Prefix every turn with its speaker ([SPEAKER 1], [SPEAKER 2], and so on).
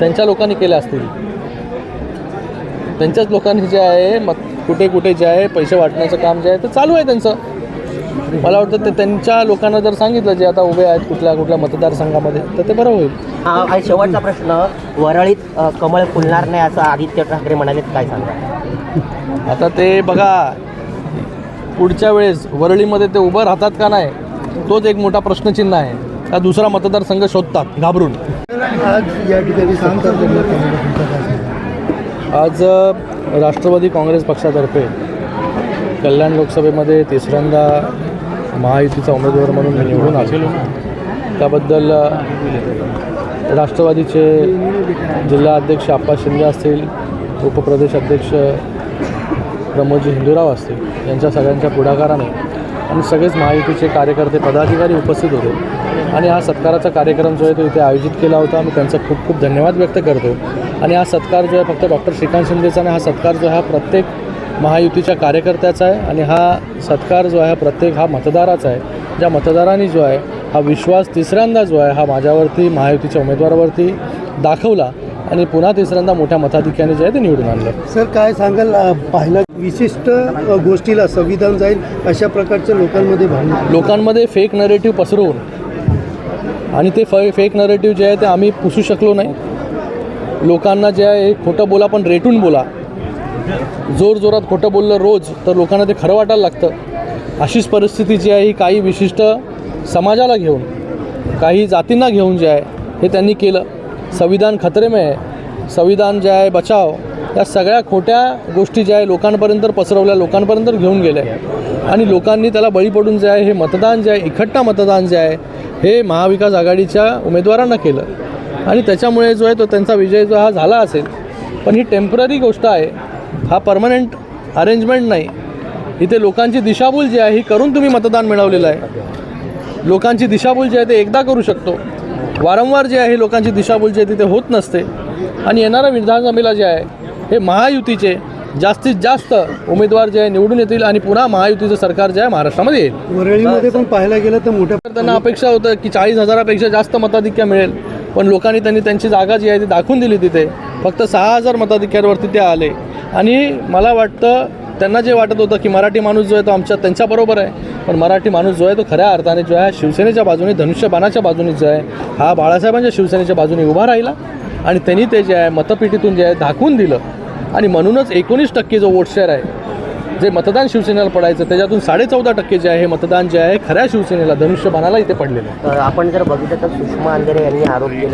[SPEAKER 1] त्यांच्या लोकांनी केल्या असतील. त्यांच्याच लोकांनी जे आहे मग कुठे कुठे जे आहे पैसे वाटण्याचं काम जे आहे ते चालू आहे त्यांचं. मला वाटतं ते त्यांच्या लोकांना जर सांगितलं जे आता उभे आहेत कुठल्या कुठल्या मतदारसंघामध्ये तर ते बरं होईल.
[SPEAKER 2] हा शेवटचा प्रश्न वरळीत कमळ फुलणार नाही असं आदित्य ठाकरे म्हणाले काय सांगा
[SPEAKER 1] आता ते बघा पुढच्या वेळेस वरळीमध्ये ते उभं राहतात का नाही तोच एक मोठा प्रश्नचिन्ह आहे. का दुसरा मतदारसंघ शोधतात घाबरून.
[SPEAKER 3] आज या ठिकाणी
[SPEAKER 1] राष्ट्रवादी काँग्रेस पक्षातर्फे कल्याण लोकसभेमध्ये तिसऱ्यांदा महायुतीचा उमेदवार म्हणून निवडून आलो. त्याबद्दल राष्ट्रवादीचे जिल्हा अध्यक्ष आप्पा शिंदे असतील उपप्रदेश अध्यक्ष प्रमोदजी हिंदूराव असतील यांच्या सगळ्यांच्या पुढाकाराने आणि सगळेच महायुतीचे कार्यकर्ते पदाधिकारी उपस्थित होते. आणि हा सत्काराचा कार्यक्रम जो आहे तो इथे आयोजित केला होता. आम्ही त्यांचा खूप खूप धन्यवाद व्यक्त करतो. आणि हा सत्कार जो आहे फक्त डॉक्टर श्रीकांत शिंदेचा नाही हा सत्कार जो आहे हा प्रत्येक महायुतीच्या कार्यकर्त्याचा आहे. आणि हा सत्कार जो आहे हा प्रत्येक हा मतदाराचा आहे. ज्या मतदारांनी जो आहे हा विश्वास तिसऱ्यांदा जो आहे हा माझ्यावरती महायुतीच्या उमेदवारावरती दाखवला. आणि पुन्हा तिसऱ्यांदा मोठ्या मताधिक्याने जे आहे ते निवडून आणलं.
[SPEAKER 3] सर काय सांगाल? पाहिलं विशिष्ट गोष्टीला संविधान जाईल अशा प्रकारच्या लोकांमध्ये भावना
[SPEAKER 1] लोकांमध्ये फेक नरेटिव्ह पसरवून आणि ते फे फेक नरेटिव्ह जे आहे ते आम्ही पुसू शकलो नाही. लोकांना जे आहे खोटं बोला पण रेटून बोला. जोर जोरात खोटं बोललं रोज तर लोकांना ते खरं वाटायला लागतं. अशीच परिस्थिती जी आहे ही काही विशिष्ट समाजाला घेऊन काही जातींना घेऊन जे आहे हे त्यांनी केलं. संविधान खतरे में आहे संविधान जे आहे बचाव या सगळ्या खोट्या गोष्टी ज्या आहे लोकांपर्यंत पसरवल्या लोकांपर्यंत घेऊन गेल्या आणि लोकांनी त्याला बळी पडून जे आहे हे मतदान जे आहे इखट्टा मतदान जे आहे हे महाविकास आघाडीच्या उमेदवारांना केलं. आणि त्याच्यामुळे जो आहे तो त्यांचा विजय जो हा झाला असेल. पण ही टेंपररी गोष्ट आहे. हा परमनंट अरेंजमेंट नाही. इथे लोकांची दिशाभूल जी आहे ही करून तुम्ही मतदान मिळवलेलं आहे. लोकांची दिशाभूल जी आहे ते एकदा करू शकतो. वारंवार जे आहे लोकांची दिशाभूल जी आहे ती ते होत नसते. आणि येणाऱ्या विधानसभेला जे आहे हे महायुतीचे जास्तीत जास्त उमेदवार जे आहे निवडून येतील आणि पुन्हा महायुतीचं सरकार जे आहे महाराष्ट्रामध्ये येईल.
[SPEAKER 3] वरळीमध्ये पण पाहायला गेलं तर मोठ्या
[SPEAKER 1] त्यांना अपेक्षा होतं की चाळीस हजारापेक्षा जास्त मताधिक्य मिळेल. पण लोकांनी त्यांनी त्यांची जागा जी आहे ती दाखवून दिली तिथे. फक्त सहा हजार मताधिक्यावरती ते आले. आणि मला वाटतं त्यांना जे वाटत होतं की मराठी माणूस जो आहे तो आमच्या त्यांच्याबरोबर आहे. पण मराठी माणूस जो आहे तो खऱ्या अर्थाने जो आहे शिवसेनेच्या बाजूने धनुष्यबाणाच्या बाजूने जो आहे हा बाळासाहेबांच्या शिवसेनेच्या बाजूने उभा राहिला. आणि त्यांनी ते जे आहे मतपेटीतून जे आहे दाखवून दिलं. आणि म्हणूनच एकोणीस टक्के जो वोट शेअर आहे जे मतदान शिवसेनेला पडायचं त्याच्यातून साडेचौदा टक्के जे आहे हे मतदान जे आहे खऱ्या शिवसेनेला धनुष्यबाणाला इथे पडलेलं आहे.
[SPEAKER 2] आपण जर बघितलं तर सुषमा अंधेरे यांनी आरोप केला